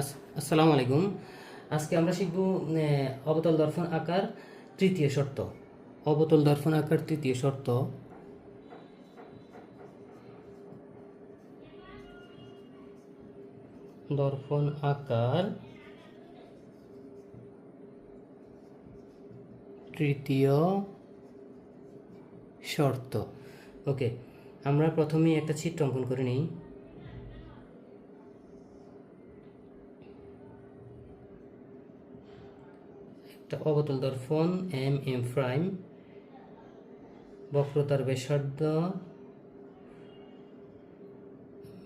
আস- আসসালামু আলাইকুম। আজকে আমরা শিখব অবতল দর্পণ আকার তৃতীয় শর্ত। অবতল দর্পণ আকার তৃতীয় শর্ত। দর্পণ আকার তৃতীয় শর্ত। ওকে, আমরা প্রথমেই একটা চিত্র অঙ্কন করে নিই। একটা অবতল দর্পণ এম এম প্রাইম। বক্রতার ব্যাসার্ধ,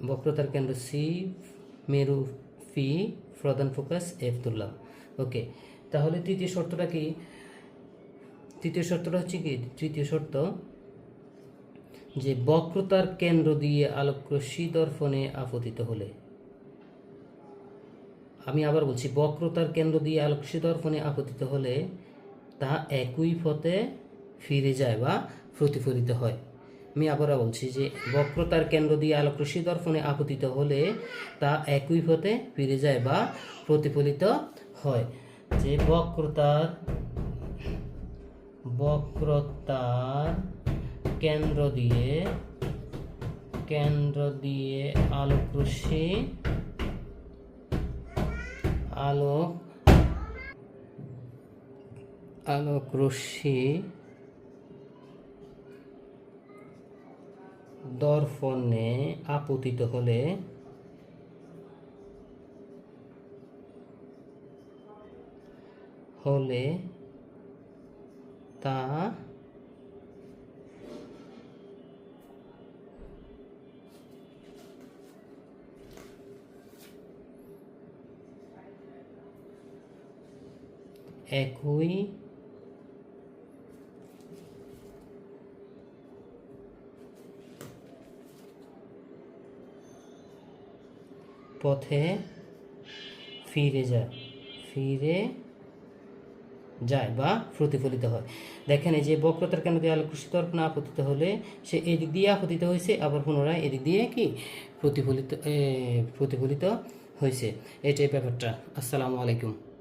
বক্রতার কেন্দ্র সি মেরু ফি প্রধান ফোকাস এফ তুললাম ওকে, তাহলে তৃতীয় শর্তটা কি? তৃতীয় শর্তটা হচ্ছে কি? তৃতীয় শর্ত যে বক্রতার কেন্দ্র দিয়ে আলোকরশ্মি দর্পণে আপতিত হলে আমি আবার বলছি, বক্রতার কেন্দ্র দিয়ে আলোকরশ্মি দর্পণে আপতিত হলে তা একই পথে ফিরে যায় বা প্রতিফলিত হয়। আমি আবার বলছি যে, বক্রতার কেন্দ্র দিয়ে আলোকরশ্মি দর্পণে আপতিত হলে তা একই পথে ফিরে যায় বা প্রতিফলিত হয়। যে বক্রতার বক্রতার কেন্দ্র দিয়ে কেন্দ্র দিয়ে আলোকরশ্মি আলোক আলোক রশ্মি দর্পণে আপতিত হলে হলে তা একই। পথে ফিরে যায় ফিরে যায় বা প্রতিফলিত হয়। দেখেন এই যে বক্রতার কেন্দ্র দিয়ে আলোকৃষ্ট দর্পণ আপতিত হলে সে এদিক দিয়ে আপতিত হয়েছে, আবার পুনরায় এদিক দিয়ে কি? প্রতিফলিত প্রতিফলিত হয়েছে। এটাই ব্যাপারটা। আসসালামু আলাইকুম।